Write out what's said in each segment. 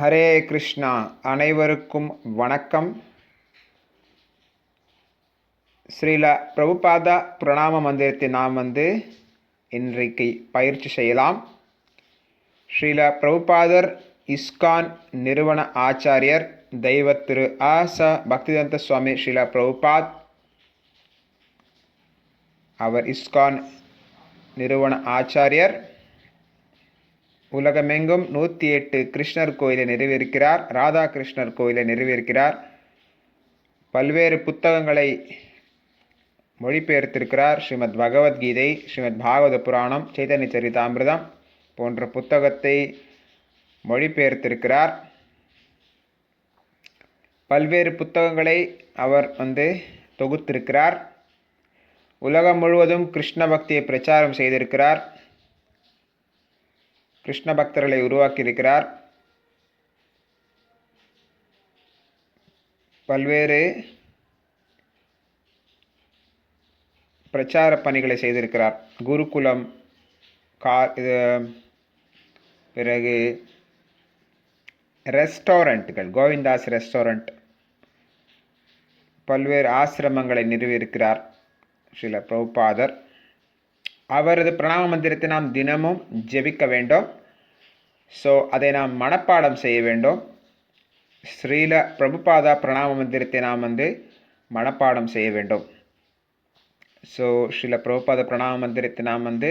ஹரே கிருஷ்ணா அனைவருக்கும் வணக்கம். ஸ்ரீல பிரபுபாதா பிரணாம மந்திரத்தை நாம் வந்து இன்றைக்கு பயிற்சி செய்யலாம். ஸ்ரீல பிரபுபாதர் இஸ்கான் நிறுவன ஆச்சாரியர் தெய்வ திரு ஆ ச பக்திதந்த சுவாமி ஸ்ரீல பிரபுபாத். அவர் இஸ்கான் நிறுவன ஆச்சாரியர். உலகமெங்கும் நூற்றி எட்டு கிருஷ்ணர் கோயிலை நிறுவியிருக்கிறார் ராதாகிருஷ்ணர் கோயிலை நிறுவியிருக்கிறார் பல்வேறு புத்தகங்களை மொழிபெயர்த்திருக்கிறார் ஸ்ரீமத் பகவத்கீதை ஸ்ரீமத் பாகவத புராணம் சைதன்ய சரிதாமிரதம் போன்ற புத்தகத்தை மொழிபெயர்த்திருக்கிறார். பல்வேறு புத்தகங்களை அவர் வந்து தொகுத்திருக்கிறார். உலகம் முழுவதும் கிருஷ்ண பக்தியை பிரச்சாரம் செய்திருக்கிறார். கிருஷ்ண பக்தர்களை உருவாக்கியிருக்கிறார். பல்வேறு பிரச்சார பணிகளை செய்திருக்கிறார். குருகுலம் கா இது பிறகு ரெஸ்டாரண்ட்டுகள் கோவிந்தாஸ் ரெஸ்டாரண்ட் பல்வேறு ஆசிரமங்களை நிறுவியிருக்கிறார் சில பிரபுபாதர். அவரது பிரணாம மந்திரத்தை நாம் தினமும் ஜெபிக்க வேண்டும். ஸோ அதை நாம் மனப்பாடம் செய்ய வேண்டும். ஸ்ரீல பிரபுபாதா பிரணாம மந்திரத்தை நாம் வந்து மனப்பாடம் செய்ய வேண்டும். ஸோ ஸ்ரீல பிரபுபாத பிரணாம மந்திரத்தை நாம் வந்து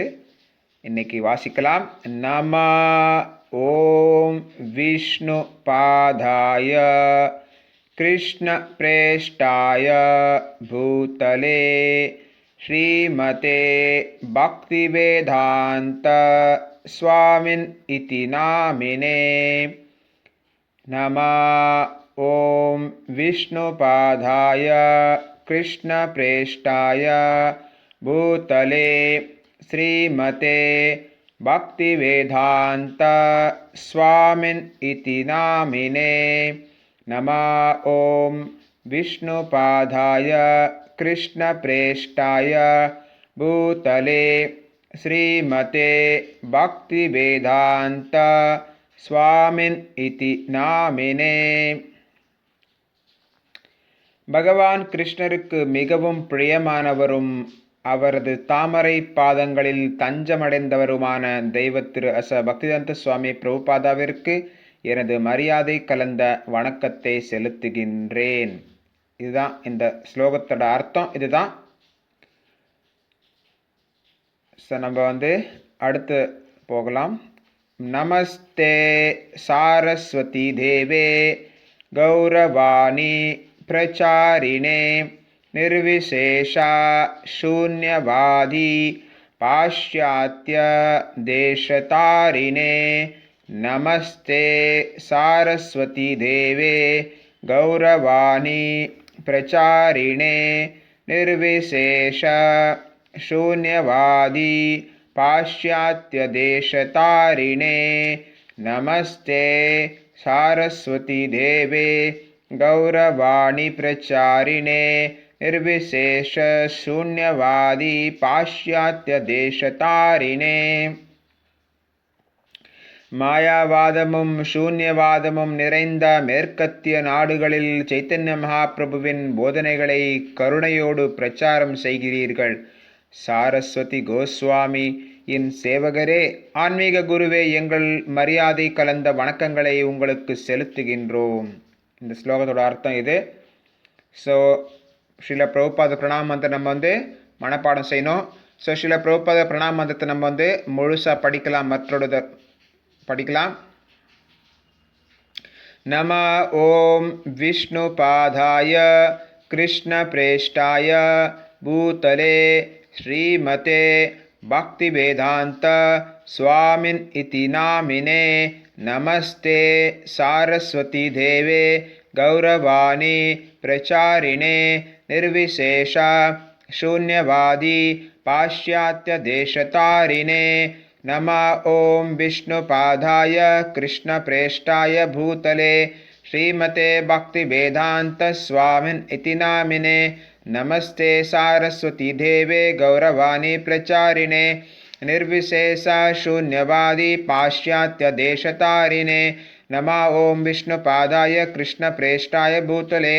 இன்னைக்கு வாசிக்கலாம். நம ஓம் விஷ்ணு பாதாய கிருஷ்ண பிரேஷ்டாய பூதலே ஸ்ரீமதே பக்திவேதாந்த स्वामिन् इति नामिने। नमः ॐ विष्णुपादाय कृष्णप्रेष्ठाय भूतले श्रीमते भक्तिवेदान्त स्वामिन् इति नामिने। नमः ॐ विष्णुपादाय कृष्णप्रेष्ठाय भूतले श्रीमते भक्तिवेदान्त स्वामिन् इति नामिने பகவான் கிருஷ்ணருக்கு மிகவும் பிரியமானவரும் அவரது தாமரை பாதங்களில் தஞ்சமடைந்தவருமான தெய்வ திரு அச பக்திதந்த சுவாமி பிரபுபாதாவிற்கு எனது மரியாதை கலந்த வணக்கத்தை செலுத்துகின்றேன் இதுதான் இந்த ஸ்லோகத்தோட அர்த்தம் இதுதான் ஸோ நம்ம வந்து அடுத்து போகலாம். நமஸ்தே சாரஸ்வதி தேவே, கௌரவாணி பிரச்சாரிணே ನಿರ್ವಿಶೇಷಾ ಶೂನ್ಯವಾದಿ ಪಾಶ್ಚಾತ್ಯ ದೇಶತಾರಿಣೆ ನಮಸ್ತೆ ಸಾರಸ್ವತಿ ದೇವೆ ಗೌರವಾಣಿ ಪ್ರಚಾರಿಣೆ ನಿರ್ವಿಶೇಷ शून्यवादी पाश्चात्यदेशतारिणे नमस्ते सारस्वती देवे गौरवाणी प्रचारिणे निर्विशेष शून्यवादी पाश्चात्यदेशतारिणे மாயாவாதமும் சூன்யவாதமும் நிறைந்த மேற்கத்திய நாடுகளில் சைத்தன்ய மகாபிரபுவின் போதனைகளை கருணையோடு பிரச்சாரம் செய்கிறீர்கள் சாரஸ்வதி கோஸ்வாமி என் சேவகரே ஆன்மீக குருவே எங்கள் மரியாதை கலந்த வணக்கங்களை உங்களுக்கு செலுத்துகின்றோம். இந்த ஸ்லோகத்தோட அர்த்தம் இது. ஸோ ஸ்ரீல பிரபுபாத பிரணாம நம்ம வந்து மனப்பாடம் செய்யணும். ஸோ ஸ்ரீல பிரபுபாத பிரணாமந்திரத்தை நம்ம வந்து முழுசாக படிக்கலாம் மற்றொரு படிக்கலாம். நம ஓம் விஷ்ணு பாதாய கிருஷ்ண श्रीमते भक्तिवेदान्तस्वामिन् इति नामिने नमस्ते सारस्वतीदेवे गौरवाणी प्रचारिणे निर्विशेष शून्यवादी पाश्चात्यदेशतारिणे नम ॐ विष्णुपादाय कृष्णप्रेष्ठाय भूतले श्रीमते भक्तिवेदान्तस्वामिन् इति नामिने नमस्ते सारस्वती देवे गौरवाणी प्रचारिणे निर्विशेष शून्यवादी पाश्चात्यदेशतारिणे नमः ॐ विष्णुपादाय कृष्णप्रेष्ठाय भूतले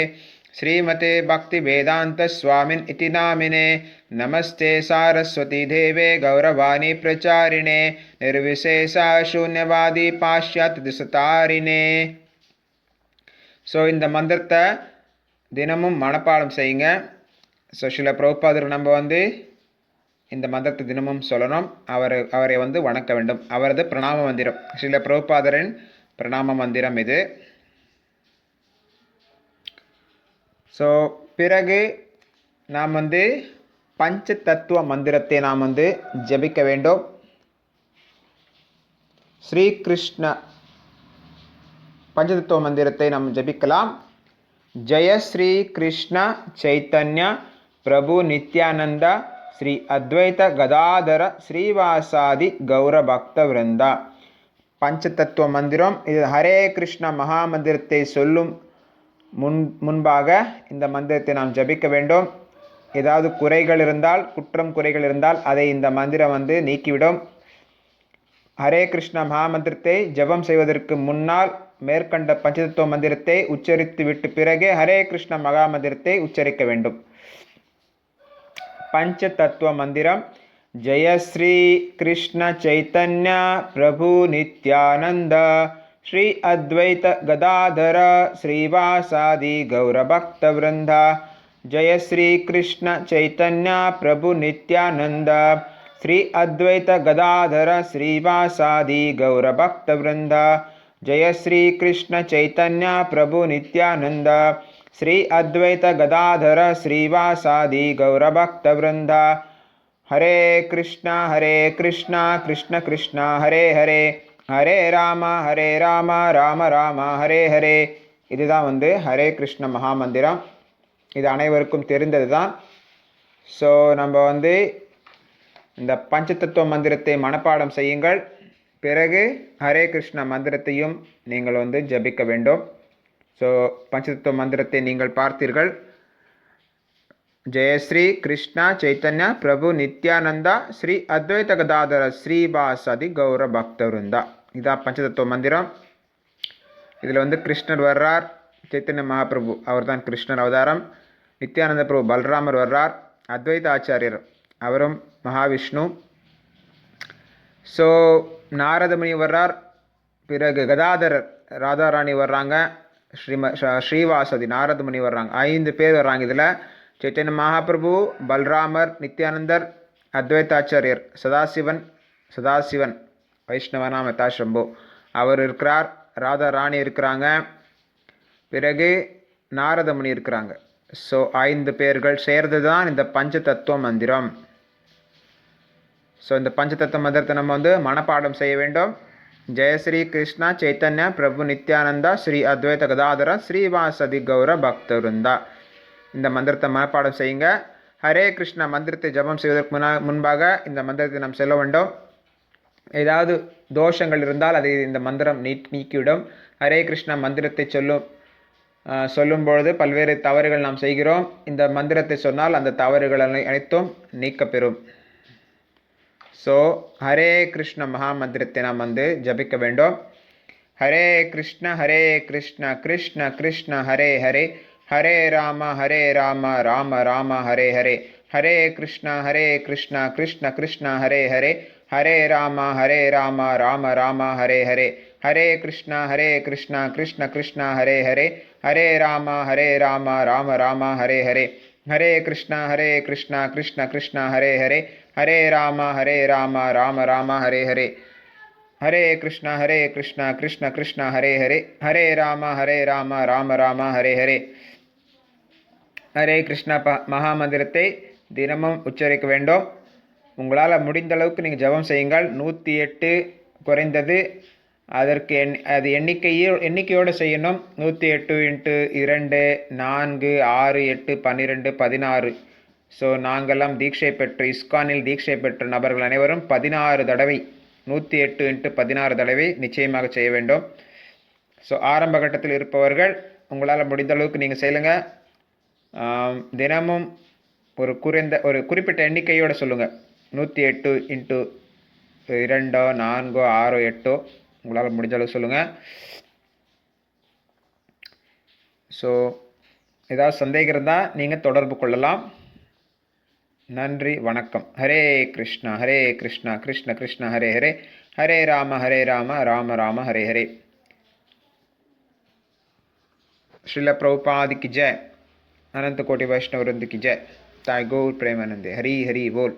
श्रीमते भक्तिवेदान्तस्वामिन् इति नामिने नमस्ते सारस्वतीदेवे गौरवाणी प्रचारिणे निर्विशेषा शून्यवादी पाश्चात्यदिशतारिणे ஸோ இந்த மந்திரத்தை தினமும் மனப்பாடம் செய்யுங்க ஸோ சில பிரபுபாதர் நம்ம வந்து இந்த மந்திரத்தை தினமும் சொல்லணும். அவர் அவரை வந்து வணக்க வேண்டும். அவரது பிரணாம மந்திரம். சில பிரபுபாதரின் பிரணாம மந்திரம் இது. ஸோ பிறகு நாம் வந்து பஞ்ச தத்துவ மந்திரத்தை நாம் வந்து ஜபிக்க வேண்டும். ஸ்ரீகிருஷ்ண பஞ்சதத்துவ மந்திரத்தை நாம் ஜபிக்கலாம். ஜெய ஸ்ரீ கிருஷ்ண சைத்தன்ய பிரபு நித்யானந்த ஸ்ரீ அத்வைத கதாதர ஸ்ரீவாசாதி கௌர பக்த விருந்தா. பஞ்சதத்துவ மந்திரம் இது ஹரே கிருஷ்ண மகா மந்திரத்தை சொல்லும் முன் முன்பாக இந்த மந்திரத்தை நாம் ஜபிக்க வேண்டும். ஏதாவது குறைகள் இருந்தால் குற்றம் குறைகள் இருந்தால் அதை இந்த மந்திரம் வந்து நீக்கிவிடும். ஹரே கிருஷ்ண மகாமந்திரத்தை ஜபம் செய்வதற்கு முன்னால் மேற்கண்ட பஞ்சதத்துவ மந்திரத்தை உச்சரித்து விட்டு பிறகே ஹரே கிருஷ்ண மகாமந்திரத்தை உச்சரிக்க வேண்டும். पञ्चतत्त्वमन्दिरं जयश्रीकृष्णचैतन्यप्रभुनित्यानन्द श्रीकृष्णचैतन्या प्रभुनित्यानन्द श्री अद्वैतगदाधर श्रीवासादिगौरभक्तवृन्द जय श्रीकृष्णचैतन्याप्रभुनित्यानन्द श्री अद्वैतगदाधर श्रीवासादिगौरभक्तवृन्द जय श्रीकृष्णचैतन्याप्रभुनित्यानन्द कृष्ण चैतन्य प्रभु नित्यानन्द श्री अद्वैत गदाधर श्रीवासादि गौरभक्तवृन्द हरे कृष्ण हरे कृष्ण कृष्ण कृष्ण हरे हरे ஹரே ராம ஹரே ராம ராம ராம ஹரே ஹரே இதுதான் வந்து ஹரே கிருஷ்ண மகாமந்திரம் இது அனைவருக்கும் தெரிந்தது தான் ஸோ நம்ம வந்து இந்த பஞ்சதத்துவ மந்திரத்தை மனப்பாடம் செய்யுங்கள் பிறகு ஹரே கிருஷ்ண மந்திரத்தையும் நீங்கள் வந்து ஜபிக்க வேண்டும் ஸோ பஞ்சதத்துவ மந்திரத்தை நீங்கள் பார்த்தீர்கள். ஜெயஸ்ரீ கிருஷ்ணா சைத்தன்யா பிரபு நித்யானந்தா ஸ்ரீ அத்வைத கதாதர ஸ்ரீபாசதி கௌர பக்தவருந்தா இதான் பஞ்சதத்துவ மந்திரம் இதில் வந்து கிருஷ்ணர் வர்றார் சைத்தன்ய மகாபிரபு அவர் தான் கிருஷ்ணர் அவதாரம் நித்யானந்த பிரபு பல்ராமர் வர்றார் அத்வைத ஆச்சாரியர் அவரும் மகாவிஷ்ணு ஸோ நாரதமுனி வர்றார் பிறகு கதாதரர் ராதாராணி வர்றாங்க ஸ்ரீம ஸ்ரீவாசதி நாரதமுனி வர்றாங்க. ஐந்து பேர் வர்றாங்க இதில். சைத்தன்ய மகாபிரபு பல்ராமர் நித்யானந்தர் அத்வைதாச்சாரியர் சதாசிவன் சதாசிவன் வைஷ்ணவனாம் யதாசம்பு அவர் இருக்கிறார். ராதா ராணி இருக்கிறாங்க. பிறகு நாரதமுனி இருக்கிறாங்க. ஸோ ஐந்து பேர்கள் சேர்ந்து தான் இந்த பஞ்ச தத்துவ மந்திரம். ஸோ இந்த பஞ்சதத்துவ மந்திரத்தை நம்ம வந்து மனப்பாடம் செய்ய வேண்டும். ஜெய ஸ்ரீ கிருஷ்ணா சைத்தன்ய பிரபு நித்யானந்தா ஸ்ரீ அத்வைத கதாதர ஸ்ரீவாசதி கௌர பக்தருந்தா இந்த மந்திரத்தை மனப்பாடம் செய்யுங்க. ஹரே கிருஷ்ணா மந்திரத்தை ஜபம் செய்வதற்கு முன்னா முன்பாக இந்த மந்திரத்தை நாம் செல்ல வேண்டும். ஏதாவது தோஷங்கள் இருந்தால் அதை இந்த மந்திரம் நீ நீக்கிவிடும். ஹரே கிருஷ்ண மந்திரத்தை சொல்லும் சொல்லும் பொழுது பல்வேறு தவறுகள் நாம் செய்கிறோம். இந்த மந்திரத்தை சொன்னால் அந்த தவறுகள் அனைத்தும் நீக்கப்பெறும். ஸோ ஹரே கிருஷ்ண மகாமந்திரத்தை நாம் வந்து ஜபிக்க வேண்டும் ஹரே கிருஷ்ண ஹரே கிருஷ்ண கிருஷ்ண கிருஷ்ண ஹரே ஹரே ஹரே ராம ஹரே ராம ராம ராம ஹரே ஹரே ஹரே கிருஷ்ண ஹரே கிருஷ்ண கிருஷ்ண கிருஷ்ண ஹரே ஹரே ஹரே ராம ஹரே ராம ராம ராம ஹரே ஹரே ஹரே கிருஷ்ண ஹரே கிருஷ்ண கிருஷ்ண கிருஷ்ண ஹரே ஹரே ஹரே ராம ஹரே ராம ராம ராம ஹரே ஹரே ஹரே கிருஷ்ணா ஹரே கிருஷ்ணா கிருஷ்ண கிருஷ்ணா ஹரே ஹரே. ஹரே ராம ஹரே ராம ராம ராம ஹரே ஹரே. ஹரே கிருஷ்ணா ஹரே கிருஷ்ணா கிருஷ்ண கிருஷ்ணா ஹரே ஹரே. ஹரே ராம ஹரே ராம ராம ராம ஹரே ஹரே. ஹரே கிருஷ்ணா ப மகாமந்திரத்தை தினமும் உச்சரிக்க வேண்டும். உங்களால் முடிந்த அளவுக்கு நீங்கள் ஜபம் செய்யுங்கள். நூற்றி எட்டு குறைந்தது அதற்கு எண் அது எண்ணிக்கையோ எண்ணிக்கையோடு செய்யணும். நூற்றி எட்டு இன்ட்டு இரண்டு நான்கு ஆறு எட்டு பன்னிரெண்டு பதினாறு. ஸோ நாங்கள்லாம் தீட்சை பெற்று இஸ்கானில் தீட்சை பெற்ற நபர்கள் அனைவரும் பதினாறு தடவை நூற்றி எட்டு இன்ட்டு பதினாறு தடவை நிச்சயமாக செய்ய வேண்டும். ஸோ ஆரம்ப கட்டத்தில் இருப்பவர்கள் உங்களால் முடிந்த அளவுக்கு நீங்கள் செய்யலுங்க தினமும் ஒரு குறைந்த ஒரு குறிப்பிட்ட எண்ணிக்கையோடு சொல்லுங்கள் நூற்றி எட்டு இன்ட்டு இரண்டோ நான்கோ ஆறோ எட்டோ. உங்களால் முடிஞ்ச அளவு சொல்லுங்கள் ஸோ ஏதாவது சந்தேகம் இருந்தால் நீங்கள் தொடர்பு கொள்ளலாம். நன்றி வணக்கம். ஹரே கிருஷ்ணா ஹரே கிருஷ்ணா கிருஷ்ண கிருஷ்ண ஹரே ஹரே. ஹரே ராம ஹரே ராம ராம ராம ஹரே ஹரே. ஸ்ரீல பிரபுபாதிக்கு ஜெய். அனந்த கோட்டி வைஷ்ணவருந்துக்கு ஜெய். தாய் கோர் பிரேமானந்தே. ஹரி ஹரி போல்.